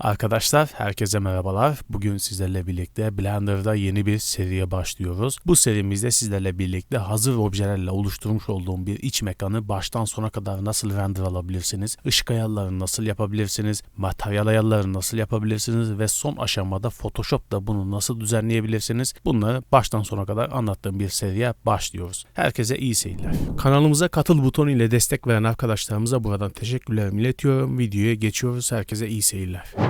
Arkadaşlar herkese merhabalar. Bugün sizlerle birlikte Blender'da yeni bir seriye başlıyoruz. Bu serimizde sizlerle birlikte hazır objelerle oluşturmuş olduğum bir iç mekanı baştan sona kadar nasıl render alabilirsiniz, ışık ayarlarını nasıl yapabilirsiniz, materyal ayarlarını nasıl yapabilirsiniz ve son aşamada Photoshop'ta bunu nasıl düzenleyebilirsiniz bunları baştan sona kadar anlattığım bir seriye başlıyoruz. Herkese iyi seyirler. Kanalımıza katıl butonu ile destek veren arkadaşlarımıza buradan teşekkürlerimi iletiyorum. Videoya geçiyoruz. Herkese iyi seyirler.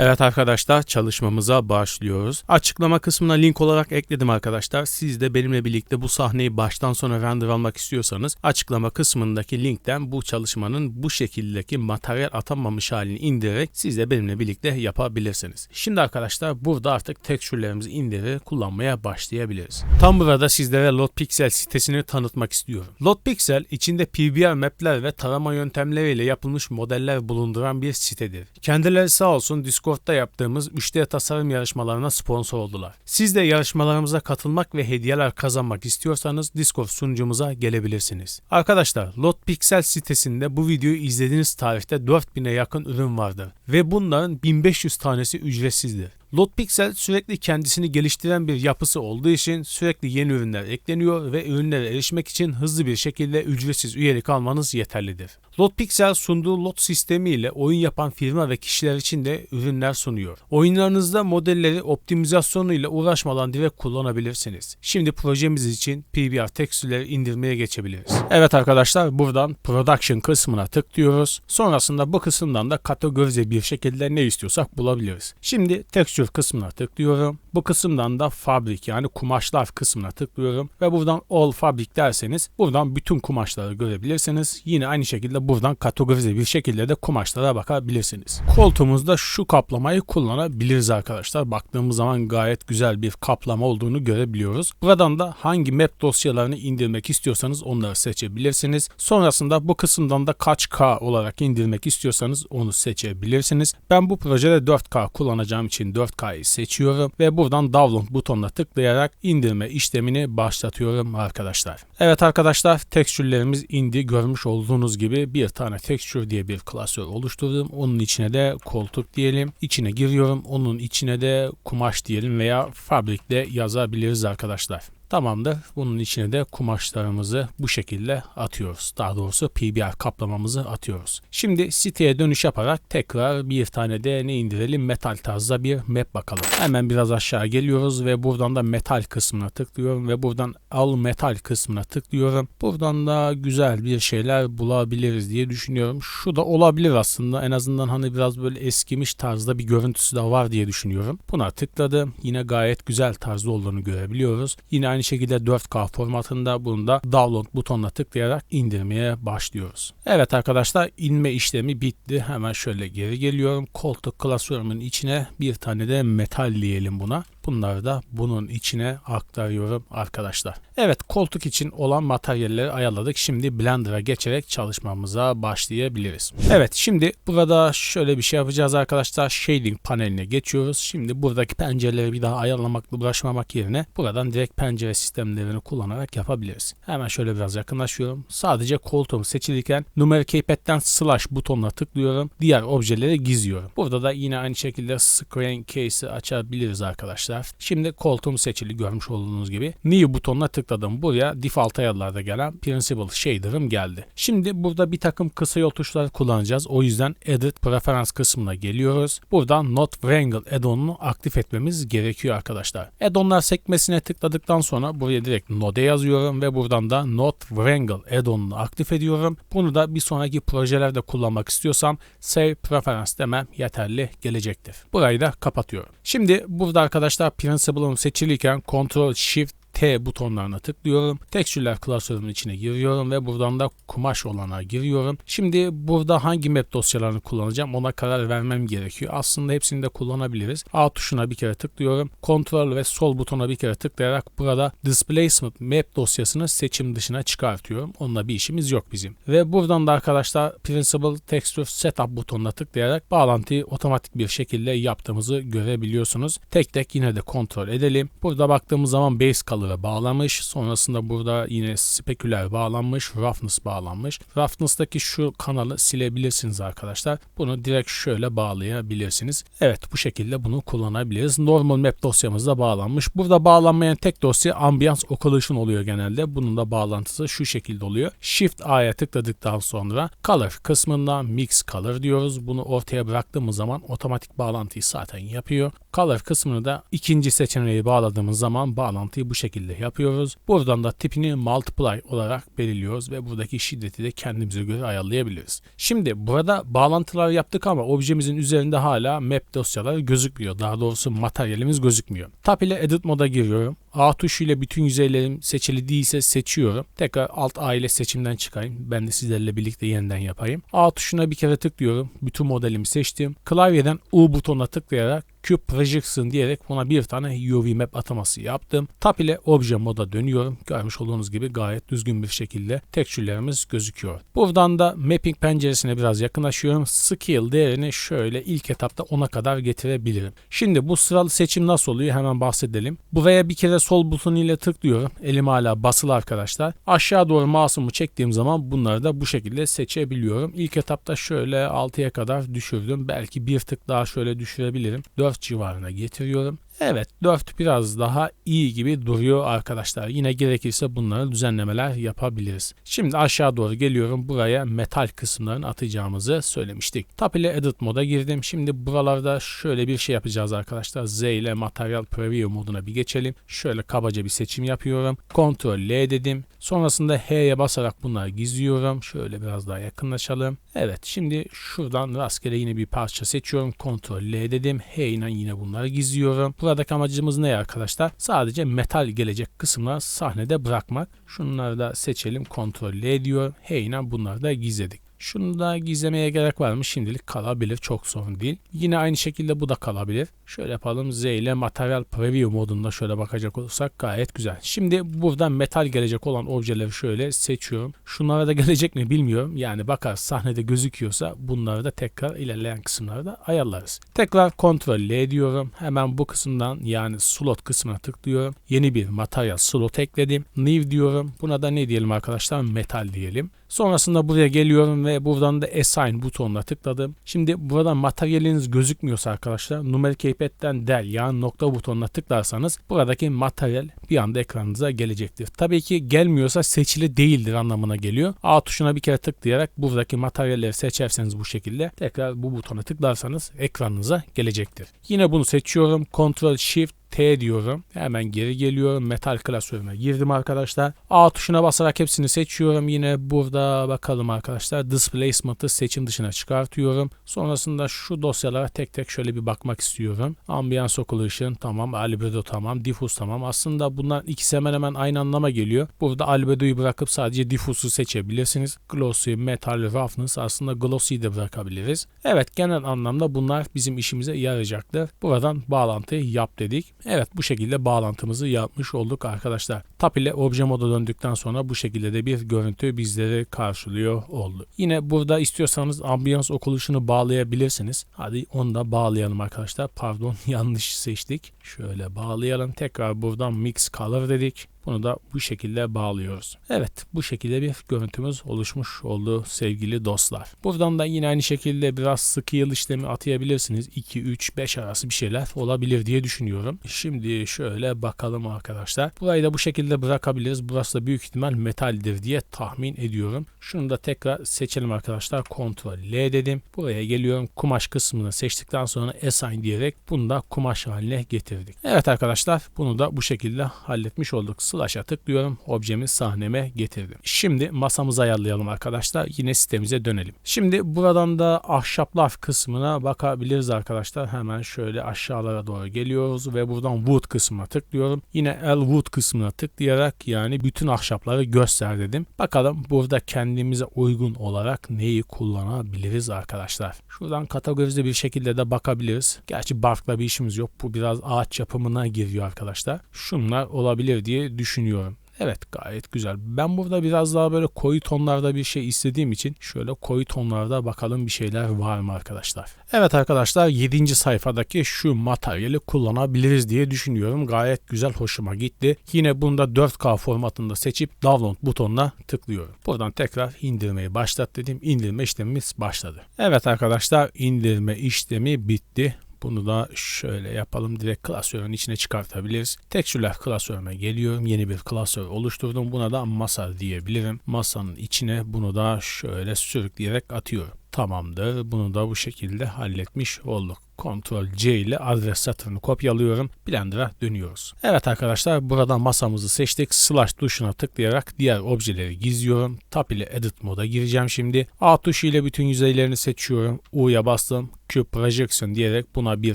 Evet arkadaşlar çalışmamıza başlıyoruz. Açıklama kısmına link olarak ekledim arkadaşlar. Siz de benimle birlikte bu sahneyi baştan sona render almak istiyorsanız açıklama kısmındaki linkten bu çalışmanın bu şekildeki materyal atanmamış halini indirerek siz de benimle birlikte yapabilirsiniz. Şimdi arkadaşlar burada artık tekstürlerimizi indirerek kullanmaya başlayabiliriz. Tam burada sizlere LotPixel sitesini tanıtmak istiyorum. LotPixel içinde PBR mapler ve tarama yöntemleriyle yapılmış modeller bulunduran bir sitedir. Kendileri sağ olsun Discord Discord'da yaptığımız müşteri tasarım yarışmalarına sponsor oldular. Siz de yarışmalarımıza katılmak ve hediyeler kazanmak istiyorsanız Discord sunucumuza gelebilirsiniz. Arkadaşlar Lot Pixel sitesinde bu videoyu izlediğiniz tarihte 4000'e yakın ürün vardır ve bunların 1500 tanesi ücretsizdir. Lotpixel sürekli kendisini geliştiren bir yapısı olduğu için sürekli yeni ürünler ekleniyor ve ürünlere erişmek için hızlı bir şekilde ücretsiz üyelik almanız yeterlidir. Lotpixel sunduğu lot sistemi ile oyun yapan firma ve kişiler için de ürünler sunuyor. Oyunlarınızda modelleri optimizasyonu ile uğraşmadan direkt kullanabilirsiniz. Şimdi projemiz için PBR tekstürleri indirmeye geçebiliriz. Evet arkadaşlar buradan Production kısmına tıklıyoruz. Sonrasında bu kısımdan da kategorize bir şekilde ne istiyorsak bulabiliriz. Şimdi tekstür texture kısmına tıklıyorum. Bu kısımdan da fabrik yani kumaşlar kısmına tıklıyorum ve buradan all fabrik derseniz buradan bütün kumaşları görebilirsiniz. Yine aynı şekilde buradan kategorize bir şekilde de kumaşlara bakabilirsiniz. Koltuğumuzda şu kaplamayı kullanabiliriz arkadaşlar. Baktığımız zaman gayet güzel bir kaplama olduğunu görebiliyoruz. Buradan da hangi map dosyalarını indirmek istiyorsanız onları seçebilirsiniz. Sonrasında bu kısımdan da kaç K olarak indirmek istiyorsanız onu seçebilirsiniz. Ben bu projede 4K kullanacağım için 4 4K'yı seçiyorum ve buradan download butonuna tıklayarak indirme işlemini başlatıyorum arkadaşlar. Evet arkadaşlar tekstürlerimiz indi. Görmüş olduğunuz gibi bir tane texture diye bir klasör oluşturdum. Onun içine de koltuk diyelim. İçine giriyorum. Onun içine de kumaş diyelim veya fabrikle yazabiliriz arkadaşlar. Tamamdır. Bunun içine de kumaşlarımızı bu şekilde atıyoruz. Daha doğrusu PBR kaplamamızı atıyoruz. Şimdi siteye dönüş yaparak tekrar bir tane de ne indirelim? Metal tarzda bir map bakalım. Hemen biraz aşağı geliyoruz ve buradan da metal kısmına tıklıyorum ve buradan al metal kısmına tıklıyorum. Buradan da güzel bir şeyler bulabiliriz diye düşünüyorum. Şu da olabilir aslında. En azından hani biraz böyle eskimiş tarzda bir görüntüsü de var diye düşünüyorum. Buna tıkladım. Yine gayet güzel tarzda olduğunu görebiliyoruz. Yine aynı şekilde 4K formatında bunu da download butonuna tıklayarak indirmeye başlıyoruz. Evet arkadaşlar inme işlemi bitti. Hemen şöyle geri geliyorum. Koltuk klasörümün içine bir tane de metal diyelim buna. Bunları da bunun içine aktarıyorum arkadaşlar. Evet koltuk için olan materyalleri ayarladık. Şimdi Blender'a geçerek çalışmamıza başlayabiliriz. Evet şimdi burada şöyle bir şey yapacağız arkadaşlar. Shading paneline geçiyoruz. Şimdi buradaki pencereleri bir daha ayarlamakla uğraşmamak yerine buradan direkt pencere sistemlerini kullanarak yapabiliriz. Hemen şöyle biraz yakınlaşıyorum. Sadece koltuğum seçilirken numara keypad'den slash butonuna tıklıyorum. Diğer objeleri gizliyorum. Burada da yine aynı şekilde screen case'i açabiliriz arkadaşlar arkadaşlar. Şimdi koltuğum seçili görmüş olduğunuz gibi. New butonuna tıkladım. Buraya default ayarlarda gelen Principal Shader'ım geldi. Şimdi burada bir takım kısa yol tuşları kullanacağız. O yüzden Edit Preference kısmına geliyoruz. Buradan Not Wrangle add-on'unu aktif etmemiz gerekiyor arkadaşlar. Add-on'lar sekmesine tıkladıktan sonra buraya direkt Node yazıyorum ve buradan da Not Wrangle add-on'unu aktif ediyorum. Bunu da bir sonraki projelerde kullanmak istiyorsam Save Preference demem yeterli gelecektir. Burayı da kapatıyorum. Şimdi burada arkadaşlar Principle'ım seçilirken Ctrl Shift T butonlarına tıklıyorum. Tekstürler klasörünün içine giriyorum ve buradan da kumaş olana giriyorum. Şimdi burada hangi map dosyalarını kullanacağım ona karar vermem gerekiyor. Aslında hepsini de kullanabiliriz. A tuşuna bir kere tıklıyorum. Ctrl ve sol butona bir kere tıklayarak burada Displacement Map dosyasını seçim dışına çıkartıyorum. Onunla bir işimiz yok bizim. Ve buradan da arkadaşlar Principal Texture Setup butonuna tıklayarak bağlantıyı otomatik bir şekilde yaptığımızı görebiliyorsunuz. Tek tek yine de kontrol edelim. Burada baktığımız zaman Base Color'a bağlamış. Sonrasında burada yine Specular bağlanmış. Roughness bağlanmış. Roughness'taki şu kanalı silebilirsiniz arkadaşlar. Bunu direkt şöyle bağlayabilirsiniz. Evet bu şekilde bunu kullanabiliriz. Normal Map dosyamızda bağlanmış. Burada bağlanmayan tek dosya Ambiance Occlusion oluyor genelde. Bunun da bağlantısı şu şekilde oluyor. Shift A'ya tıkladıktan sonra Color kısmında Mix Color diyoruz. Bunu ortaya bıraktığımız zaman otomatik bağlantıyı zaten yapıyor. Color kısmını da ikinci seçeneği bağladığımız zaman bağlantıyı bu şekilde yapıyoruz. Buradan da tipini Multiply olarak belirliyoruz ve buradaki şiddeti de kendimize göre ayarlayabiliriz. Şimdi burada bağlantılar yaptık ama objemizin üzerinde hala map dosyaları gözükmüyor. Daha doğrusu materyalimiz gözükmüyor. Tab ile Edit moda giriyorum. A tuşuyla bütün yüzeylerim seçili değilse seçiyorum. Tekrar Alt A ile seçimden çıkayım. Ben de sizlerle birlikte yeniden yapayım. A tuşuna bir kere tıklıyorum. Bütün modelimi seçtim. Klavyeden U butonuna tıklayarak Cube Projection diyerek buna bir tane UV map ataması yaptım. Tab ile obje moda dönüyorum. Görmüş olduğunuz gibi gayet düzgün bir şekilde tekstürlerimiz gözüküyor. Buradan da mapping penceresine biraz yakınlaşıyorum. Scale değerini şöyle ilk etapta 10'a kadar getirebilirim. Şimdi bu sıralı seçim nasıl oluyor hemen bahsedelim. Buraya bir kere sol butonu ile tıklıyorum. Elim hala basılı arkadaşlar. Aşağı doğru mouse'umu çektiğim zaman bunları da bu şekilde seçebiliyorum. İlk etapta şöyle 6'ya kadar düşürdüm. Belki bir tık daha şöyle düşürebilirim. 4 civarına getiriyorum. Evet 4 biraz daha iyi gibi duruyor arkadaşlar. Yine gerekirse bunları düzenlemeler yapabiliriz. Şimdi aşağı doğru geliyorum. Buraya metal kısımlarını atacağımızı söylemiştik. Tab ile Edit moda girdim. Şimdi buralarda şöyle bir şey yapacağız arkadaşlar. Z ile Material Preview moduna bir geçelim. Şöyle kabaca bir seçim yapıyorum. Ctrl L dedim. Sonrasında H'ye basarak bunları gizliyorum. Şöyle biraz daha yakınlaşalım. Evet şimdi şuradan rastgele yine bir parça seçiyorum. Ctrl L dedim. H ile yine bunları gizliyorum. Buradaki amacımız ne arkadaşlar? Sadece metal gelecek kısımları sahnede bırakmak. Şunları da seçelim. Ctrl L diyor. H ile bunları da gizledik. Şunu da gizlemeye gerek var mı? Şimdilik kalabilir. Çok sorun değil. Yine aynı şekilde bu da kalabilir. Şöyle yapalım. Z ile Material Preview modunda şöyle bakacak olursak gayet güzel. Şimdi buradan metal gelecek olan objeleri şöyle seçiyorum. Şunlara da gelecek mi bilmiyorum. Yani bakar sahnede gözüküyorsa bunları da tekrar ilerleyen kısımlarda ayarlarız. Tekrar Ctrl L diyorum. Hemen bu kısımdan yani slot kısmına tıklıyorum. Yeni bir materyal slot ekledim. New diyorum. Buna da ne diyelim arkadaşlar? Metal diyelim. Sonrasında buraya geliyorum ve buradan da Assign butonuna tıkladım. Şimdi burada materyaliniz gözükmüyorsa arkadaşlar numerik keypad'den del yani nokta butonuna tıklarsanız buradaki materyal bir anda ekranınıza gelecektir. Tabii ki gelmiyorsa seçili değildir anlamına geliyor. A tuşuna bir kere tıklayarak buradaki materyalleri seçerseniz bu şekilde tekrar bu butona tıklarsanız ekranınıza gelecektir. Yine bunu seçiyorum. Ctrl Shift Diyorum. Hemen geri geliyorum. Metal klasörüme girdim arkadaşlar. A tuşuna basarak hepsini seçiyorum. Yine burada bakalım arkadaşlar. Displacement'ı seçim dışına çıkartıyorum. Sonrasında şu dosyalara tek tek şöyle bir bakmak istiyorum. Ambiance Occlusion tamam. Albedo tamam. Diffuse tamam. Aslında bunlar ikisi hemen hemen aynı anlama geliyor. Burada Albedo'yu bırakıp sadece Diffuse'u seçebilirsiniz. Glossy, Metal, Roughness aslında Glossy'yi de bırakabiliriz. Evet genel anlamda bunlar bizim işimize yarayacaktır. Buradan bağlantıyı yap dedik. Evet bu şekilde bağlantımızı yapmış olduk arkadaşlar. Tab ile obje moda döndükten sonra bu şekilde de bir görüntü bizleri karşılıyor oldu. Yine burada istiyorsanız Ambiance Occlusion'u bağlayabilirsiniz. Hadi onu da bağlayalım arkadaşlar. Pardon yanlış seçtik. Şöyle bağlayalım. Tekrar buradan Mix Color dedik. Bunu da bu şekilde bağlıyoruz. Evet bu şekilde bir görüntümüz oluşmuş oldu sevgili dostlar. Buradan da yine aynı şekilde biraz yıl işlemi atayabilirsiniz. 2, 3, 5 arası bir şeyler olabilir diye düşünüyorum. Şimdi şöyle bakalım arkadaşlar. Burayı da bu şekilde bırakabiliriz. Burası da büyük ihtimal metaldir diye tahmin ediyorum. Şunu da tekrar seçelim arkadaşlar. Ctrl L dedim. Buraya geliyorum. Kumaş kısmını seçtikten sonra Assign diyerek bunu da kumaş haline getirelim getirdik. Evet arkadaşlar bunu da bu şekilde halletmiş olduk. Slash'a tıklıyorum. Objemi sahneme getirdim. Şimdi masamızı ayarlayalım arkadaşlar. Yine sitemize dönelim. Şimdi buradan da ahşaplar kısmına bakabiliriz arkadaşlar. Hemen şöyle aşağılara doğru geliyoruz ve buradan wood kısmına tıklıyorum. Yine el wood kısmına tıklayarak yani bütün ahşapları göster dedim. Bakalım burada kendimize uygun olarak neyi kullanabiliriz arkadaşlar. Şuradan kategorize bir şekilde de bakabiliriz. Gerçi barkla bir işimiz yok. Bu biraz ağaç yapımına giriyor arkadaşlar. Şunlar olabilir diye düşünüyorum. Evet gayet güzel. Ben burada biraz daha böyle koyu tonlarda bir şey istediğim için şöyle koyu tonlarda bakalım bir şeyler var mı arkadaşlar. Evet arkadaşlar 7. sayfadaki şu materyali kullanabiliriz diye düşünüyorum. Gayet güzel hoşuma gitti. Yine bunda 4K formatında seçip download butonuna tıklıyorum. Buradan tekrar indirmeyi başlat dedim. İndirme işlemimiz başladı. Evet arkadaşlar indirme işlemi bitti. Bunu da şöyle yapalım. Direkt klasörün içine çıkartabiliriz. Tekstürler klasörüme geliyorum. Yeni bir klasör oluşturdum. Buna da masa diyebilirim. Masanın içine bunu da şöyle sürükleyerek atıyorum. Tamamdır. Bunu da bu şekilde halletmiş olduk. Ctrl C ile adres satırını kopyalıyorum. Blender'a dönüyoruz. Evet arkadaşlar burada masamızı seçtik. Slash tuşuna tıklayarak diğer objeleri gizliyorum. Tab ile Edit moda gireceğim şimdi. A tuşu ile bütün yüzeylerini seçiyorum. U'ya bastım. Cube Projection diyerek buna bir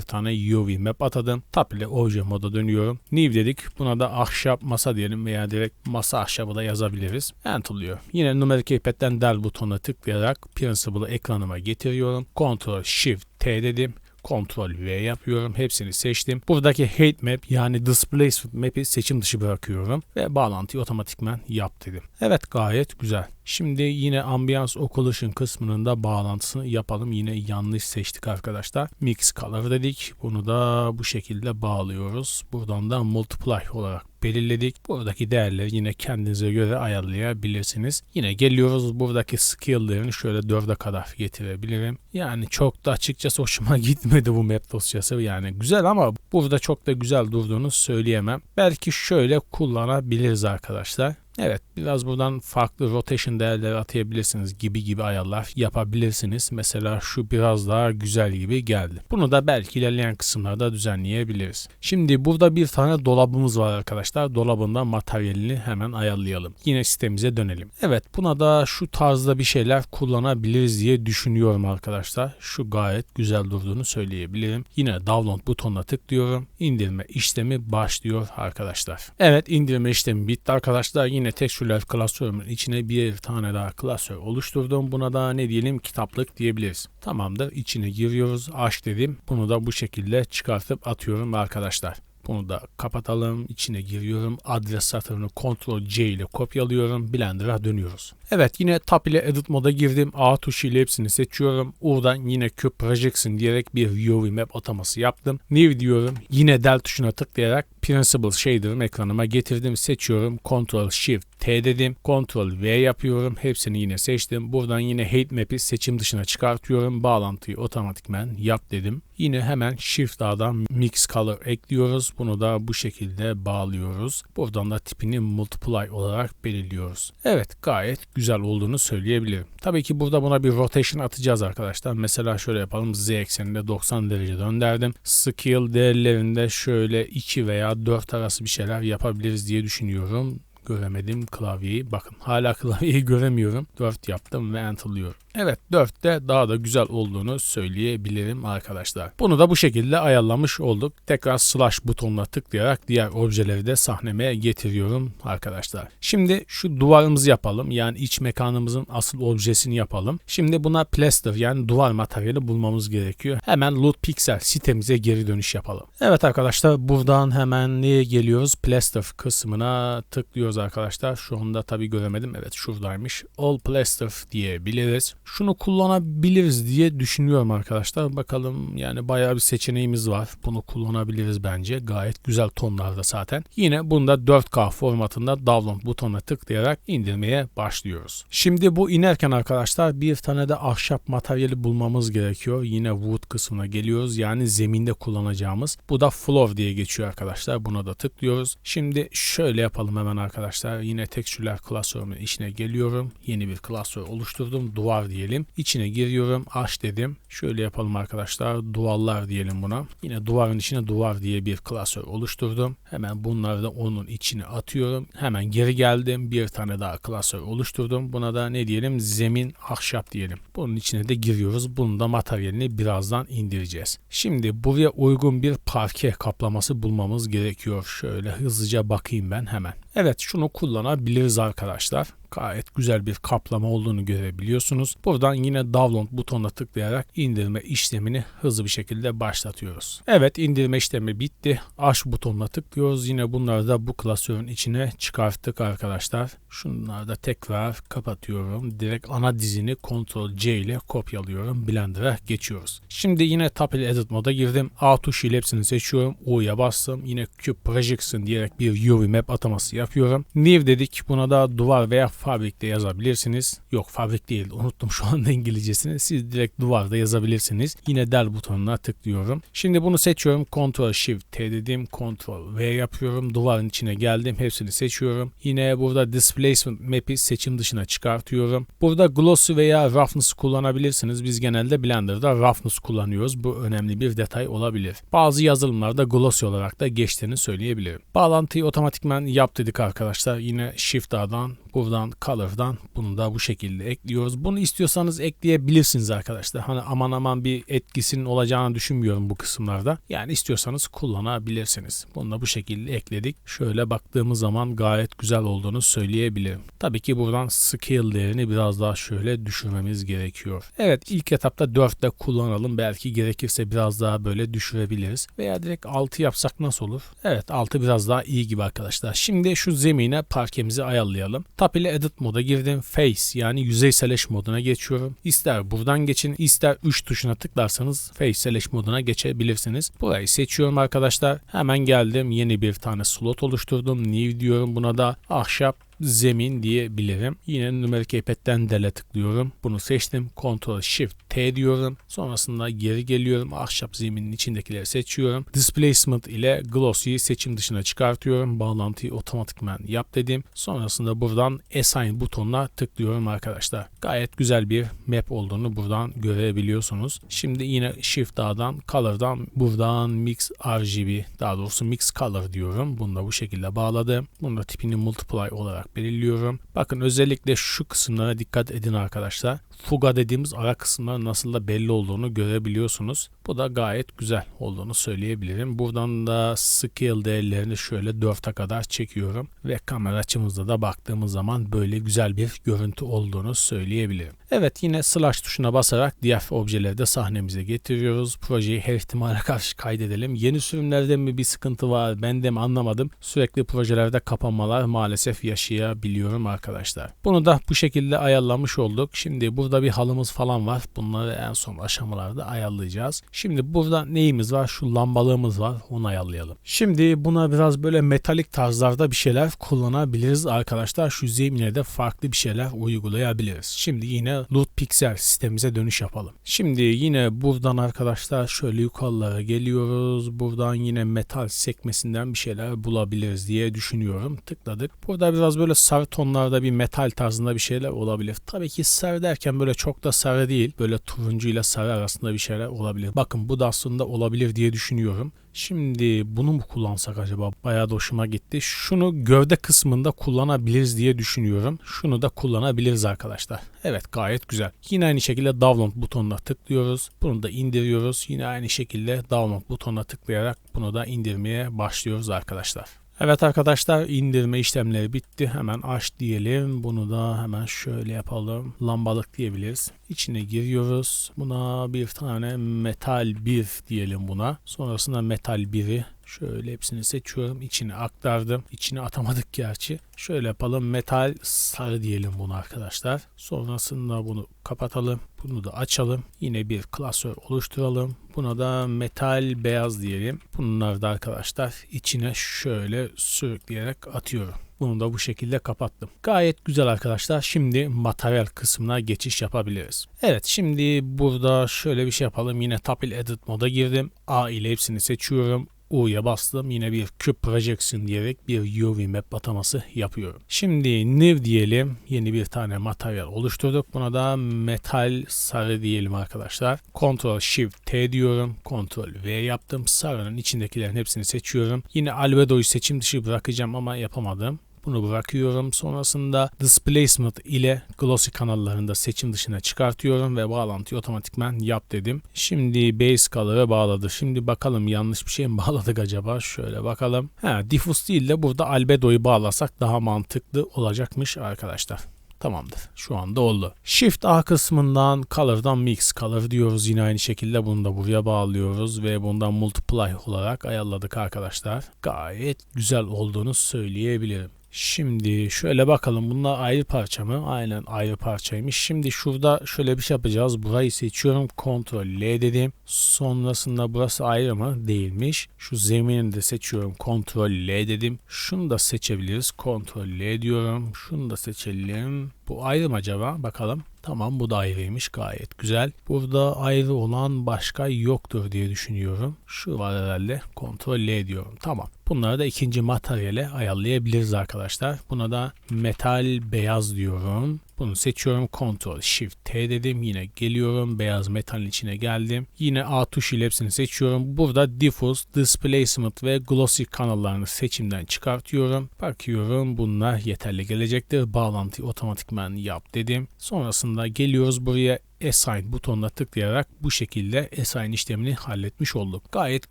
tane UV map atadım. Tab ile obje moda dönüyorum. New dedik. Buna da ahşap masa diyelim veya direkt masa ahşabı da yazabiliriz. Enter'lıyor. Yine numarik keypad'den del butonuna tıklayarak Principle'ı ekranıma getiriyorum. Ctrl Shift T dedim. Ctrl V yapıyorum. Hepsini seçtim. Buradaki Hate Map yani Displacement Map'i seçim dışı bırakıyorum. Ve bağlantıyı otomatikman yap dedim. Evet gayet güzel. Şimdi yine Ambiance Occlusion kısmının da bağlantısını yapalım. Yine yanlış seçtik arkadaşlar. Mix Color dedik. Bunu da bu şekilde bağlıyoruz. Buradan da Multiply olarak belirledik. Buradaki değerleri yine kendinize göre ayarlayabilirsiniz. Yine geliyoruz buradaki skill'lerini şöyle 4'e kadar getirebilirim. Yani çok da açıkçası hoşuma gitmedi bu map dosyası. Yani güzel ama burada çok da güzel durduğunu söyleyemem. Belki şöyle kullanabiliriz arkadaşlar. Evet biraz buradan farklı rotation değerleri atayabilirsiniz gibi gibi ayarlar yapabilirsiniz. Mesela şu biraz daha güzel gibi geldi. Bunu da belki ilerleyen kısımlarda düzenleyebiliriz. Şimdi burada bir tane dolabımız var arkadaşlar. Dolabında materyalini hemen ayarlayalım. Yine sitemize dönelim. Evet buna da şu tarzda bir şeyler kullanabiliriz diye düşünüyorum arkadaşlar. Şu gayet güzel durduğunu söyleyebilirim. Yine download butonuna tıklıyorum. İndirme işlemi başlıyor arkadaşlar. Evet indirme işlemi bitti arkadaşlar. Yine tekstürler klasörümün içine bir tane daha klasör oluşturdum. Buna da ne diyelim kitaplık diyebiliriz. Tamamdır. İçine giriyoruz. Aç dedim. Bunu da bu şekilde çıkartıp atıyorum arkadaşlar. Bunu da kapatalım. İçine giriyorum. Adres satırını Ctrl C ile kopyalıyorum. Blender'a dönüyoruz. Evet yine Tab ile Edit moda girdim. A tuşu ile hepsini seçiyorum. Oradan yine Cube Projection diyerek bir UV map ataması yaptım. New diyorum. Yine Del tuşuna tıklayarak Principal Shader'ımı ekranıma getirdim. Seçiyorum. Ctrl Shift T dedim. Ctrl V yapıyorum. Hepsini yine seçtim. Buradan yine Hate Map'i seçim dışına çıkartıyorum. Bağlantıyı otomatikmen yap dedim. Yine hemen Shift A'dan Mix Color ekliyoruz. Bunu da bu şekilde bağlıyoruz. Buradan da tipini Multiply olarak belirliyoruz. Evet gayet güzel olduğunu söyleyebilirim. Tabii ki burada buna bir rotation atacağız arkadaşlar. Mesela şöyle yapalım. Z ekseninde 90 derece döndürdüm. Scale değerlerinde şöyle 2 veya 4 arası bir şeyler yapabiliriz diye düşünüyorum göremedim klavyeyi. Bakın hala klavyeyi göremiyorum. 4 yaptım ve enter'lıyorum. Evet 4'te daha da güzel olduğunu söyleyebilirim arkadaşlar. Bunu da bu şekilde ayarlamış olduk. Tekrar slash butonuna tıklayarak diğer objeleri de sahneme getiriyorum arkadaşlar. Şimdi şu duvarımızı yapalım. Yani iç mekanımızın asıl objesini yapalım. Şimdi buna plaster yani duvar materyali bulmamız gerekiyor. Hemen loot pixel sitemize geri dönüş yapalım. Evet arkadaşlar buradan hemen neye geliyoruz? Plaster kısmına tıklıyoruz arkadaşlar. Şu anda tabi göremedim. Evet şuradaymış. All plaster diyebiliriz şunu kullanabiliriz diye düşünüyorum arkadaşlar. Bakalım yani bayağı bir seçeneğimiz var. Bunu kullanabiliriz bence. Gayet güzel tonlarda zaten. Yine bunda 4K formatında download butonuna tıklayarak indirmeye başlıyoruz. Şimdi bu inerken arkadaşlar bir tane de ahşap materyali bulmamız gerekiyor. Yine wood kısmına geliyoruz. Yani zeminde kullanacağımız. Bu da floor diye geçiyor arkadaşlar. Buna da tıklıyoruz. Şimdi şöyle yapalım hemen arkadaşlar arkadaşlar. Yine tekstürler klasörümün içine geliyorum. Yeni bir klasör oluşturdum. Duvar diyelim. İçine giriyorum. Aç dedim. Şöyle yapalım arkadaşlar. Duvarlar diyelim buna. Yine duvarın içine duvar diye bir klasör oluşturdum. Hemen bunları da onun içine atıyorum. Hemen geri geldim. Bir tane daha klasör oluşturdum. Buna da ne diyelim? Zemin ahşap diyelim. Bunun içine de giriyoruz. Bunun da materyalini birazdan indireceğiz. Şimdi buraya uygun bir parke kaplaması bulmamız gerekiyor. Şöyle hızlıca bakayım ben hemen. Evet şunu kullanabiliriz arkadaşlar. Gayet güzel bir kaplama olduğunu görebiliyorsunuz. Buradan yine download butonuna tıklayarak indirme işlemini hızlı bir şekilde başlatıyoruz. Evet indirme işlemi bitti. Aç butonuna tıklıyoruz. Yine bunları da bu klasörün içine çıkarttık arkadaşlar. Şunları da tekrar kapatıyorum. Direkt ana dizini Ctrl C ile kopyalıyorum. Blender'a geçiyoruz. Şimdi yine Tapel Edit moda girdim. A tuşu ile hepsini seçiyorum. U'ya bastım. Yine Cube Projection diyerek bir UV map ataması yapıyorum. New dedik. Buna da duvar veya fabrikte yazabilirsiniz. Yok fabrik değil unuttum şu anda İngilizcesini. Siz direkt duvarda yazabilirsiniz. Yine del butonuna tıklıyorum. Şimdi bunu seçiyorum. Ctrl Shift T dedim. Ctrl V yapıyorum. Duvarın içine geldim. Hepsini seçiyorum. Yine burada Displacement Map'i seçim dışına çıkartıyorum. Burada Glossy veya Roughness kullanabilirsiniz. Biz genelde Blender'da Roughness kullanıyoruz. Bu önemli bir detay olabilir. Bazı yazılımlarda Glossy olarak da geçtiğini söyleyebilirim. Bağlantıyı otomatikman yap dedik arkadaşlar. Yine Shift A'dan buradan Color'dan bunu da bu şekilde ekliyoruz. Bunu istiyorsanız ekleyebilirsiniz arkadaşlar. Hani aman aman bir etkisinin olacağını düşünmüyorum bu kısımlarda. Yani istiyorsanız kullanabilirsiniz. Bunu da bu şekilde ekledik. Şöyle baktığımız zaman gayet güzel olduğunu söyleyebilirim. Tabii ki buradan scale değerini biraz daha şöyle düşürmemiz gerekiyor. Evet ilk etapta 4 ile kullanalım. Belki gerekirse biraz daha böyle düşürebiliriz. Veya direkt 6 yapsak nasıl olur? Evet 6 biraz daha iyi gibi arkadaşlar. Şimdi şu zemine parkemizi ayarlayalım. Tap ile edit moda girdim. Face yani yüzeyseleş moduna geçiyorum. İster buradan geçin ister 3 tuşuna tıklarsanız Face'leş moduna geçebilirsiniz. Burayı seçiyorum arkadaşlar. Hemen geldim. Yeni bir tane slot oluşturdum. New diyorum. Buna da ahşap zemin diyebilirim. Yine numerik iPad'den dele tıklıyorum. Bunu seçtim. Ctrl Shift T diyorum. Sonrasında geri geliyorum. Ahşap zeminin içindekileri seçiyorum. Displacement ile Glossy'yi seçim dışına çıkartıyorum. Bağlantıyı otomatikman yap dedim. Sonrasında buradan Assign butonuna tıklıyorum arkadaşlar. Gayet güzel bir map olduğunu buradan görebiliyorsunuz. Şimdi yine Shift A'dan Color'dan buradan Mix RGB daha doğrusu Mix Color diyorum. Bunu da bu şekilde bağladım. Bunu da tipini Multiply olarak belirliyorum. Bakın özellikle şu kısımlara dikkat edin arkadaşlar. Fuga dediğimiz ara kısımlar nasıl da belli olduğunu görebiliyorsunuz. Bu da gayet güzel olduğunu söyleyebilirim. Buradan da scale değerlerini şöyle 4'e kadar çekiyorum ve kamera açımızda da baktığımız zaman böyle güzel bir görüntü olduğunu söyleyebilirim. Evet yine slash tuşuna basarak diğer objeleri de sahnemize getiriyoruz. Projeyi her ihtimale karşı kaydedelim. Yeni sürümlerde mi bir sıkıntı var ben de mi anlamadım. Sürekli projelerde kapanmalar maalesef yaşayabiliyorum arkadaşlar. Bunu da bu şekilde ayarlamış olduk. Şimdi burada bir halımız falan var. Bunları en son aşamalarda ayarlayacağız. Şimdi burada neyimiz var? Şu lambalığımız var. Onu ayarlayalım. Şimdi buna biraz böyle metalik tarzlarda bir şeyler kullanabiliriz arkadaşlar. Şu zemine de farklı bir şeyler uygulayabiliriz. Şimdi yine Loot Pixel sistemimize dönüş yapalım. Şimdi yine buradan arkadaşlar şöyle yukarılara geliyoruz. Buradan yine metal sekmesinden bir şeyler bulabiliriz diye düşünüyorum. Tıkladık. Burada biraz böyle sarı tonlarda bir metal tarzında bir şeyler olabilir. Tabii ki sarı derken böyle çok da sarı değil. Böyle turuncu ile sarı arasında bir şeyler olabilir. Bakın bu da aslında olabilir diye düşünüyorum. Şimdi bunu mu kullansak acaba? Bayağı da hoşuma gitti. Şunu gövde kısmında kullanabiliriz diye düşünüyorum. Şunu da kullanabiliriz arkadaşlar. Evet gayet güzel. Yine aynı şekilde download butonuna tıklıyoruz. Bunu da indiriyoruz. Yine aynı şekilde download butonuna tıklayarak bunu da indirmeye başlıyoruz arkadaşlar. Evet arkadaşlar indirme işlemleri bitti. Hemen aç diyelim. Bunu da hemen şöyle yapalım. Lambalık diyebiliriz. İçine giriyoruz. Buna bir tane metal 1 diyelim buna. Sonrasında metal 1'i Şöyle hepsini seçiyorum. İçine aktardım. İçine atamadık gerçi. Şöyle yapalım. Metal sarı diyelim bunu arkadaşlar. Sonrasında bunu kapatalım. Bunu da açalım. Yine bir klasör oluşturalım. Buna da metal beyaz diyelim. Bunları da arkadaşlar içine şöyle sürükleyerek atıyorum. Bunu da bu şekilde kapattım. Gayet güzel arkadaşlar. Şimdi materyal kısmına geçiş yapabiliriz. Evet şimdi burada şöyle bir şey yapalım. Yine Tapil Edit moda girdim. A ile hepsini seçiyorum. U'ya bastım. Yine bir Cube Projection diyerek bir UV map ataması yapıyorum. Şimdi new diyelim. Yeni bir tane materyal oluşturduk. Buna da metal sarı diyelim arkadaşlar. Ctrl Shift T diyorum. Ctrl V yaptım. Sarının içindekilerin hepsini seçiyorum. Yine albedo'yu seçim dışı bırakacağım ama yapamadım. Bunu bırakıyorum. Sonrasında displacement ile glossy kanallarında seçim dışına çıkartıyorum ve bağlantıyı otomatikman yap dedim. Şimdi base color'a bağladı. Şimdi bakalım yanlış bir şey mi bağladık acaba? Şöyle bakalım. Ha, diffuse değil de burada albedo'yu bağlasak daha mantıklı olacakmış arkadaşlar. Tamamdır. Şu anda oldu. Shift A kısmından Color'dan Mix Color diyoruz. Yine aynı şekilde bunu da buraya bağlıyoruz ve bundan Multiply olarak ayarladık arkadaşlar. Gayet güzel olduğunu söyleyebilirim. Şimdi şöyle bakalım bunlar ayrı parça mı? Aynen ayrı parçaymış. Şimdi şurada şöyle bir şey yapacağız. Burayı seçiyorum. Ctrl L dedim. Sonrasında burası ayrı mı? Değilmiş. Şu zeminini de seçiyorum. Ctrl L dedim. Şunu da seçebiliriz. Ctrl L diyorum. Şunu da seçelim. Bu ayrı mı acaba? Bakalım. Tamam bu da ayrıymış gayet güzel. Burada ayrı olan başka yoktur diye düşünüyorum. Şu var herhalde. Ctrl L diyorum. Tamam. Bunları da ikinci materyale ayarlayabiliriz arkadaşlar. Buna da metal beyaz diyorum. Bunu seçiyorum. Ctrl Shift T dedim. Yine geliyorum. Beyaz metalin içine geldim. Yine A tuşu ile hepsini seçiyorum. Burada Diffuse, Displacement ve Glossy kanallarını seçimden çıkartıyorum. Bakıyorum bunlar yeterli gelecektir. Bağlantıyı otomatikman yap dedim. Sonrasında geliyoruz buraya Assign butonuna tıklayarak bu şekilde Assign işlemini halletmiş olduk. Gayet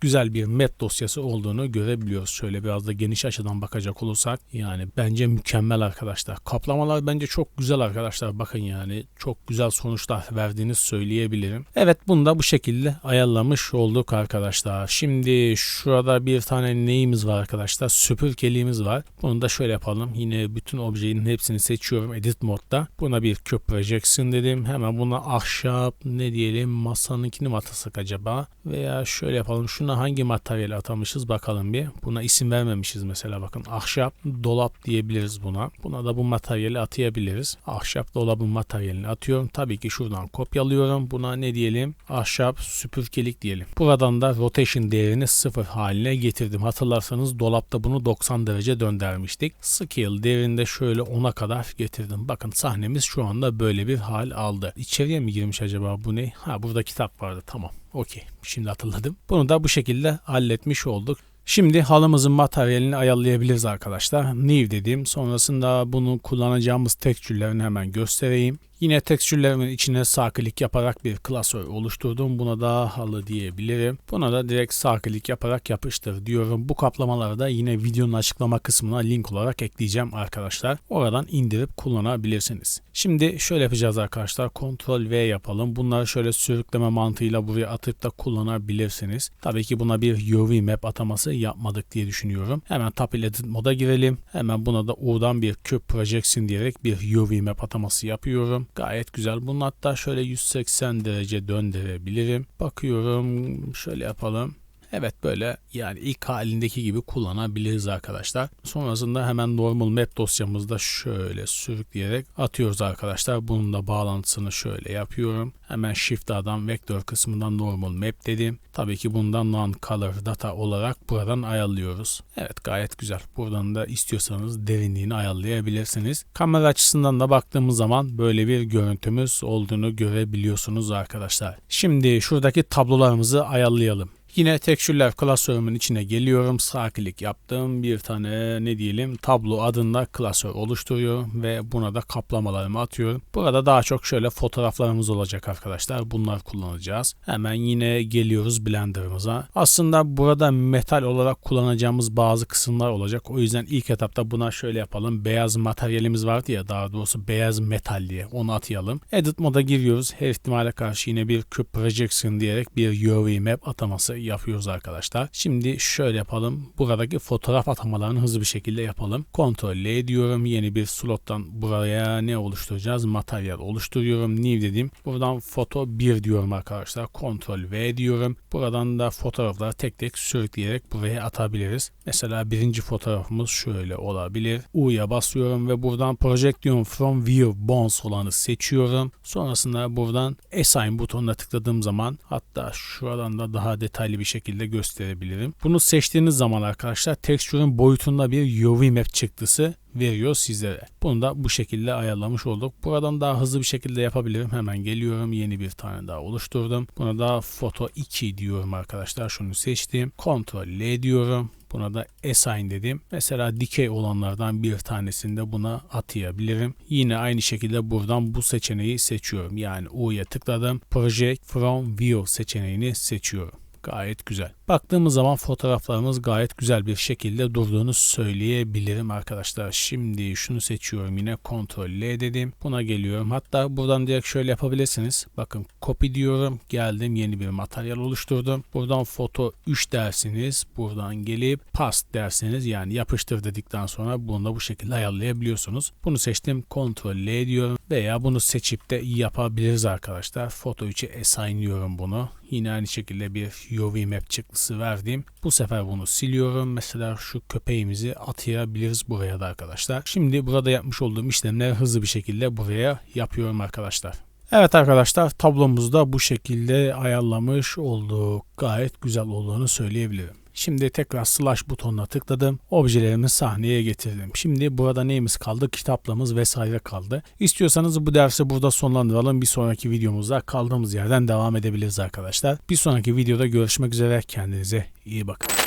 güzel bir map dosyası olduğunu görebiliyoruz. Şöyle biraz da geniş açıdan bakacak olursak yani bence mükemmel arkadaşlar. Kaplamalar bence çok güzel arkadaşlar. Bakın yani çok güzel sonuçlar verdiğini söyleyebilirim. Evet bunu da bu şekilde ayarlamış olduk arkadaşlar. Şimdi şurada bir tane neyimiz var arkadaşlar? Süpürgeliğimiz var. Bunu da şöyle yapalım. Yine bütün objenin hepsini seçiyorum edit modda. Buna bir Projection dedim. Hemen buna ahşap ne diyelim masanınkini mi atasak acaba? Veya şöyle yapalım şuna hangi materyal atamışız bakalım bir. Buna isim vermemişiz mesela bakın ahşap dolap diyebiliriz buna. Buna da bu materyali atayabiliriz. Ahşap dolabın materyalini atıyorum. Tabii ki şuradan kopyalıyorum. Buna ne diyelim? Ahşap süpürgelik diyelim. Buradan da rotation değerini sıfır haline getirdim. Hatırlarsanız dolapta bunu 90 derece döndürmüştük. Scale değerinde şöyle 10'a kadar getirdim. Bakın sahnemiz şu anda böyle bir hal aldı. İçeriye mi girmiş acaba bu ne? Ha burada kitap vardı tamam. Okey şimdi hatırladım. Bunu da bu şekilde halletmiş olduk. Şimdi halımızın materyalini ayarlayabiliriz arkadaşlar. New dedim. Sonrasında bunu kullanacağımız tekstürlerini hemen göstereyim. Yine tekstürlerimin içine sağ klik yaparak bir klasör oluşturdum. Buna da halı diyebilirim. Buna da direkt sağ klik yaparak yapıştır diyorum. Bu kaplamaları da yine videonun açıklama kısmına link olarak ekleyeceğim arkadaşlar. Oradan indirip kullanabilirsiniz. Şimdi şöyle yapacağız arkadaşlar. Ctrl V yapalım. Bunları şöyle sürükleme mantığıyla buraya atıp da kullanabilirsiniz. Tabii ki buna bir UV map ataması yapmadık diye düşünüyorum. Hemen Tab ile Edit moda girelim. Hemen buna da U'dan bir Cube Projection diyerek bir UV map ataması yapıyorum. Gayet güzel. Bunu hatta şöyle 180 derece döndürebilirim. Bakıyorum şöyle yapalım. Evet böyle yani ilk halindeki gibi kullanabiliriz arkadaşlar. Sonrasında hemen normal map dosyamızda şöyle sürükleyerek atıyoruz arkadaşlar. Bunun da bağlantısını şöyle yapıyorum. Hemen Shift A'dan vektör kısmından normal map dedim. Tabii ki bundan non color data olarak buradan ayarlıyoruz. Evet gayet güzel. Buradan da istiyorsanız derinliğini ayarlayabilirsiniz. Kamera açısından da baktığımız zaman böyle bir görüntümüz olduğunu görebiliyorsunuz arkadaşlar. Şimdi şuradaki tablolarımızı ayarlayalım. Yine tekstürler klasörümün içine geliyorum. Sağ klik yaptım. Bir tane ne diyelim tablo adında klasör oluşturuyorum ve buna da kaplamalarımı atıyorum. Burada daha çok şöyle fotoğraflarımız olacak arkadaşlar. Bunlar kullanacağız. Hemen yine geliyoruz Blender'ımıza. Aslında burada metal olarak kullanacağımız bazı kısımlar olacak. O yüzden ilk etapta buna şöyle yapalım. Beyaz materyalimiz vardı ya daha doğrusu beyaz metal diye onu atayalım. Edit moda giriyoruz. Her ihtimale karşı yine bir Cube Projection diyerek bir UV map ataması yapıyoruz arkadaşlar. Şimdi şöyle yapalım. Buradaki fotoğraf atamalarını hızlı bir şekilde yapalım. Ctrl L diyorum. Yeni bir slottan buraya ne oluşturacağız? Materyal oluşturuyorum. New dedim. Buradan foto 1 diyorum arkadaşlar. Ctrl V diyorum. Buradan da fotoğrafları tek tek sürükleyerek buraya atabiliriz. Mesela birinci fotoğrafımız şöyle olabilir. U'ya basıyorum ve buradan Projection from View Bones olanı seçiyorum. Sonrasında buradan Assign butonuna tıkladığım zaman hatta şuradan da daha detaylı detaylı bir şekilde gösterebilirim. Bunu seçtiğiniz zaman arkadaşlar tekstürün boyutunda bir UV map çıktısı veriyor sizlere. Bunu da bu şekilde ayarlamış olduk. Buradan daha hızlı bir şekilde yapabilirim. Hemen geliyorum. Yeni bir tane daha oluşturdum. Buna da foto 2 diyorum arkadaşlar. Şunu seçtim. Ctrl L diyorum. Buna da assign dedim. Mesela dikey olanlardan bir tanesini de buna atayabilirim. Yine aynı şekilde buradan bu seçeneği seçiyorum. Yani U'ya tıkladım. Project from View seçeneğini seçiyorum. Gayet güzel. Baktığımız zaman fotoğraflarımız gayet güzel bir şekilde durduğunu söyleyebilirim arkadaşlar. Şimdi şunu seçiyorum yine Ctrl L dedim. Buna geliyorum. Hatta buradan direkt şöyle yapabilirsiniz. Bakın copy diyorum. Geldim yeni bir materyal oluşturdum. Buradan foto 3 dersiniz. Buradan gelip paste dersiniz. Yani yapıştır dedikten sonra bunu da bu şekilde ayarlayabiliyorsunuz. Bunu seçtim. Ctrl L diyorum. Veya bunu seçip de yapabiliriz arkadaşlar. Foto 3'e assign diyorum bunu. Yine aynı şekilde bir UV map çıktısı verdim. Bu sefer bunu siliyorum. Mesela şu köpeğimizi atayabiliriz buraya da arkadaşlar. Şimdi burada yapmış olduğum işlemleri hızlı bir şekilde buraya yapıyorum arkadaşlar. Evet arkadaşlar tablomuzu da bu şekilde ayarlamış olduk. Gayet güzel olduğunu söyleyebilirim. Şimdi tekrar slash butonuna tıkladım. Objelerimi sahneye getirdim. Şimdi burada neyimiz kaldı? Kitaplarımız vesaire kaldı. İstiyorsanız bu dersi burada sonlandıralım. Bir sonraki videomuzda kaldığımız yerden devam edebiliriz arkadaşlar. Bir sonraki videoda görüşmek üzere. Kendinize iyi bakın.